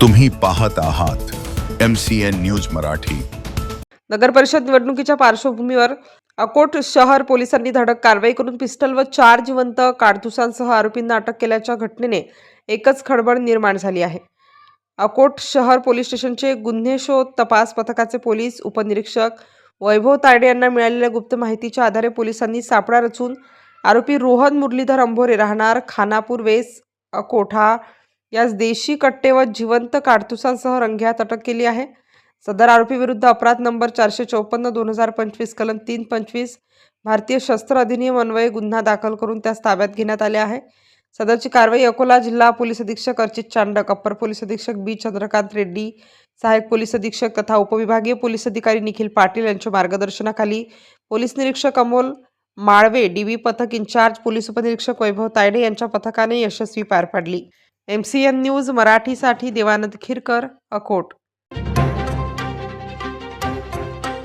तुम्ही पाहत आहात M C N news Marathi. नगर परिषद निवडणुकीच्या पार्श्वभूमीवर अकोट शहर पोलिसांनी धडक कारवाई करून पिस्टल व चार जिवंत काडतुसांसह आरोपींना अटक केल्याच्या घटनेने एकच खळबळ निर्माण झाली आहे. अकोट शहर पोलीस स्टेशनचे गुन्हे शोध तपास पथकाचे पोलीस उपनिरीक्षक वैभव तायडे यांना मिळालेल्या गुप्त माहितीच्या आधारे पोलिसांनी सापळा रचून आरोपी रोहन मुरलीधर अंभोरे राहणार खानापूर वेस अकोठा यास देशी कट्टे व जिवंत काडतुसांसह रंग्यात अटक केली आहे. सदर आरोपी विरुद्ध अपराध नंबर चारशे चौपन्न दोन हजार पंचवीस कलम तीन पंचवीस भारतीय शस्त्र अधिनियम अन्वये गुन्हा दाखल करून त्यास ताब्यात घेण्यात आले आहे. सदरची कारवाई अकोला जिल्हा पोलीस अधीक्षक अर्चित चांडक अप्पर पोलीस अधीक्षक बी चंद्रकांत रेड्डी सहायक पोलीस अधीक्षक तथा उपविभागीय पोलीस अधिकारी निखिल पाटील यांच्या मार्गदर्शनाखाली पोलीस निरीक्षक अमोल माळवे डीबी पथक इन्चार्ज पोलीस उपनिरीक्षक वैभव तायडे यांच्या पथकाने यशस्वी पार पाडली. एम सी एन न्यूज मराठीसाठी देवानंद खिरकर अकोट.